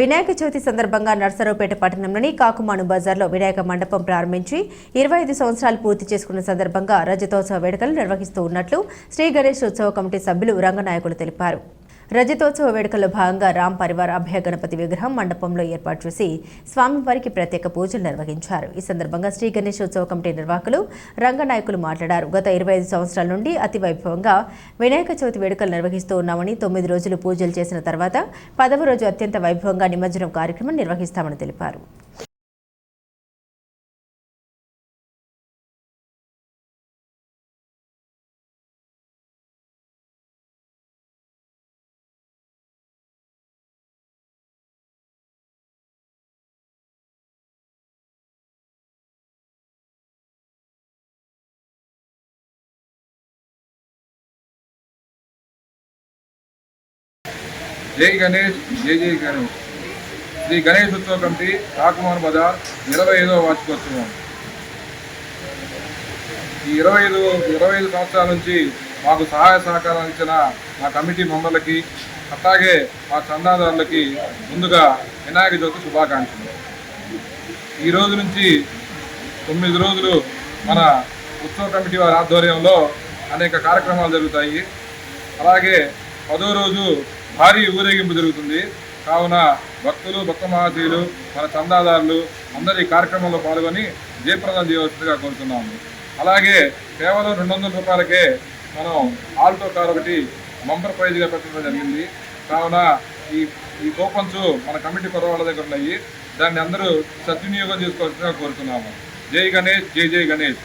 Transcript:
వినాయక చవితి సందర్భంగా నర్సరావుపేట పట్టణంలోని కాకుమాను బజార్లో వినాయక మండపం ప్రారంభించి ఇరవై ఐదు సంవత్సరాలు పూర్తి చేసుకున్న సందర్భంగా రజతోత్సవ వేడుకలు నిర్వహిస్తూ ఉన్నట్లు శ్రీ గణేష్ ఉత్సవ కమిటీ సభ్యులు రంగనాయకులు తెలిపారు. రజతోత్సవ వేడుకల్లో భాగంగా రామ్ పరివార్ అభయ గణపతి విగ్రహం మండపంలో ఏర్పాటు చేసి స్వామివారికి ప్రత్యేక పూజలు నిర్వహించారు. ఈ సందర్భంగా శ్రీ గణేశోత్సవ కమిటీ నిర్వాహకులు రంగనాయకులు మాట్లాడారు. గత ఇరవై ఐదు సంవత్సరాల నుండి అతి వైభవంగా వినాయక చవితి వేడుకలు నిర్వహిస్తూ ఉన్నామని తొమ్మిది రోజులు పూజలు చేసిన తర్వాత పదవ రోజు అత్యంత వైభవంగా నిమజ్జనం కార్యక్రమం నిర్వహిస్తామని తెలిపారు. జై గణేష్ జై జై గణేష్. శ్రీ గణేష్ ఉత్సవ కమిటీ కాకుమాన్ బజార్ ఇరవై ఐదవ వార్షికోత్సవం. ఈ ఇరవై ఐదు ఇరవై ఐదు సంవత్సరాల నుంచి మాకు సహాయ సహకారాలు ఇచ్చిన మా కమిటీ మెంబర్లకి అట్లాగే మా చందాదారులకి ముందుగా వినాయక చవితి శుభాకాంక్షలు. ఈ రోజు నుంచి తొమ్మిది రోజులు మన ఉత్సవ కమిటీ వారి ఆధ్వర్యంలో అనేక కార్యక్రమాలు జరుగుతాయి. అలాగే పదో రోజు భారీ ఊరేగింపు జరుగుతుంది. కావున భక్తులు భక్త మహాశయులు మన చందాదారులు అందరి కార్యక్రమంలో పాల్గొని జయప్రదం చేయవలసిందిగా కోరుతున్నాము అలాగే కేవలం రెండు వందల రూపాయలకే మనం ఆల్టో కార్ ఒకటి బంపర్ ప్రైజ్గా పెట్టడం జరిగింది. కావున ఈ ఈ కూపన్స్ మన కమిటీ కురవాళ్ళ దగ్గర ఉన్నాయి. దాన్ని అందరూ సద్వినియోగం చేసుకోవాల్సిందిగా కోరుతున్నాము. జై గణేష్ జై జై గణేష్.